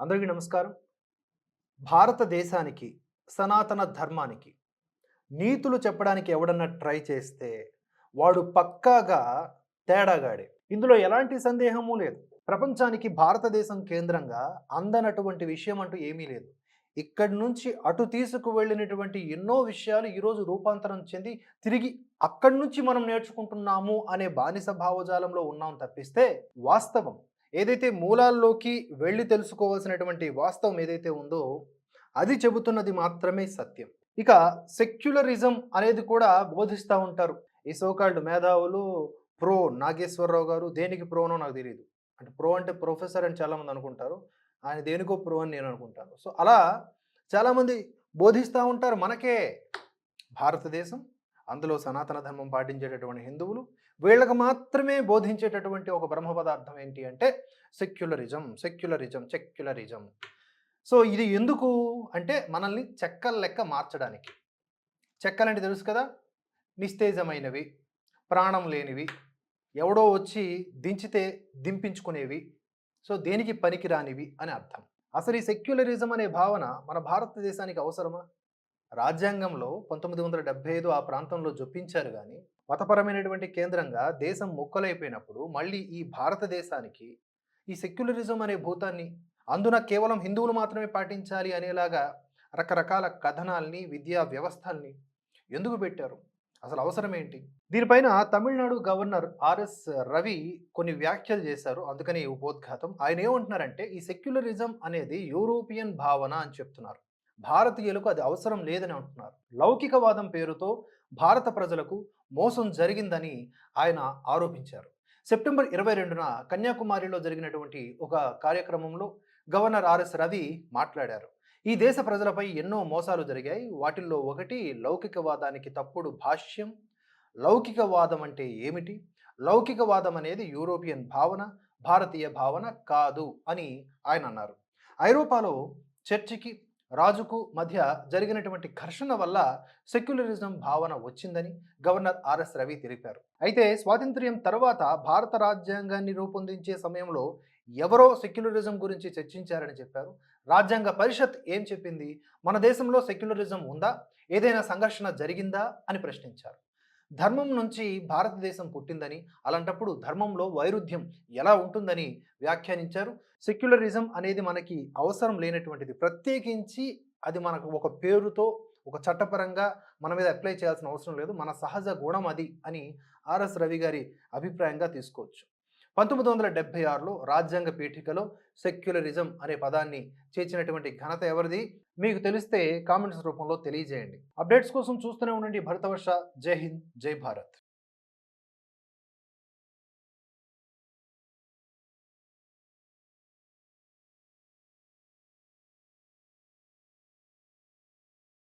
అందరికీ నమస్కారం. భారతదేశానికి సనాతన ధర్మానికి నీతులు చెప్పడానికి ఎవడన్నా ట్రై చేస్తే వాడు పక్కాగా తేడాగాడే. ఇందులో ఎలాంటి సందేహము లేదు. ప్రపంచానికి భారతదేశం కేంద్రంగా అందనటువంటి విషయం అంటూ ఏమీ లేదు. ఇక్కడి నుంచి అటు తీసుకువెళ్ళినటువంటి ఎన్నో విషయాలు ఈరోజు రూపాంతరం చెంది తిరిగి అక్కడి నుంచి మనం నేర్చుకుంటున్నాము అనే బానిస భావజాలంలో ఉన్నాం తప్పిస్తే వాస్తవం. ఏదైతే మూలాల్లోకి వెళ్ళి తెలుసుకోవాల్సినటువంటి వాస్తవం ఏదైతే ఉందో అది చెబుతున్నది మాత్రమే సత్యం. ఇక సెక్యులరిజం అనేది కూడా బోధిస్తూ ఉంటారు. ఈ సోకాల్డ్ మేధావులు ప్రో నాగేశ్వరరావు గారు దేనికి ప్రోనో నాకు తెలియదు అంటే ప్రో అంటే ప్రొఫెసర్ అని చాలామంది అనుకుంటారు. ఆయన దేనికో ప్రో అని నేను అనుకుంటాను. సో అలా చాలామంది బోధిస్తూ ఉంటారు మనకే. భారతదేశం అందులో సనాతన ధర్మం పాటించేటటువంటి హిందువులు వీళ్ళకు మాత్రమే బోధించేటటువంటి ఒక బ్రహ్మ పదార్థం ఏంటి అంటే సెక్యులరిజం సెక్యులరిజం సెక్యులరిజం. సో ఇది ఎందుకు అంటే మనల్ని చెక్కల లెక్క మార్చడానికి. చెక్కలంటే తెలుసు కదా? నిస్తేజమైనవి ప్రాణం లేనివి ఎవడో వచ్చి దించితే దింపించుకునేవి. సో దేనికి పనికిరానివి అని అర్థం. అసలు ఈ సెక్యులరిజం అనే భావన మన భారతదేశానికి అవసరమా? రాజ్యాంగంలో పంతొమ్మిది వందల డెబ్బై ఐదు ఆ ప్రాంతంలో జొప్పించారు కానీ మతపరమైనటువంటి కేంద్రంగా దేశం ముక్కలైపోయినప్పుడు మళ్ళీ ఈ భారతదేశానికి ఈ సెక్యులరిజం అనే భూతాన్ని అందున కేవలం హిందువులు మాత్రమే పాటించాలి అనేలాగా రకరకాల కథనాల్ని విద్యా వ్యవస్థల్ని ఎందుకు పెట్టారు? అసలు అవసరం ఏంటి? దీనిపైన తమిళనాడు గవర్నర్ ఆర్ఎస్ రవి కొన్ని వ్యాఖ్యలు చేశారు. అందుకని ఈ ఉపోద్ఘాతం. ఆయన ఏమంటున్నారంటే ఈ సెక్యులరిజం అనేది యూరోపియన్ భావన అని చెప్తున్నారు. భారతీయులకు అది అవసరం లేదని అంటున్నారు. లౌకికవాదం పేరుతో భారత ప్రజలకు మోసం జరిగిందని ఆయన ఆరోపించారు. సెప్టెంబర్ ఇరవై రెండున కన్యాకుమారిలో జరిగినటువంటి ఒక కార్యక్రమంలో గవర్నర్ ఆర్ఎస్ రవి మాట్లాడారు. ఈ దేశ ప్రజలపై ఎన్నో మోసాలు జరిగాయి. వాటిల్లో ఒకటి లౌకికవాదానికి తప్పుడు భాష్యం. లౌకికవాదం అంటే ఏమిటి? లౌకికవాదం అనేది యూరోపియన్ భావన భారతీయ భావన కాదు అని ఆయన అన్నారు. ఐరోపాలో చర్చికి రాజుకు మధ్య జరిగినటువంటి ఘర్షణ వల్ల సెక్యులరిజం భావన వచ్చిందని గవర్నర్ ఆర్ఎస్ రవి తెలిపారు. అయితే స్వాతంత్ర్యం తర్వాత భారత రాజ్యాంగాన్ని రూపొందించే సమయంలో ఎవరో సెక్యులరిజం గురించి చర్చించారని చెప్పారు. రాజ్యాంగ పరిషత్ ఏం చెప్పింది? మన దేశంలో సెక్యులరిజం ఉందా? ఏదైనా సంఘర్షణ జరిగిందా? అని ప్రశ్నించారు. ధర్మం నుంచి భారతదేశం పుట్టిందని అలాంటప్పుడు ధర్మంలో వైరుధ్యం ఎలా ఉంటుందని వ్యాఖ్యానించారు. సెక్యులరిజం అనేది మనకి అవసరం లేనటువంటిది. ప్రత్యేకించి అది మనకు ఒక పేరుతో ఒక చట్టపరంగా మన మీద అప్లై చేయాల్సిన అవసరం లేదు. మన సహజ గుణం అది అని ఆర్ఎస్ రవి గారి అభిప్రాయంగా తీసుకోవచ్చు. పంతొమ్మిది వందల డెబ్బై ఆరులో రాజ్యాంగ పీఠికలో సెక్యులరిజం అనే పదాన్ని చేర్చినటువంటి ఘనత ఎవరిది? మీకు తెలిస్తే కామెంట్స్ రూపంలో తెలియజేయండి. అప్డేట్స్ కోసం చూస్తూనే ఉండండి భరతవర్ష. జై హింద్ జై భారత్.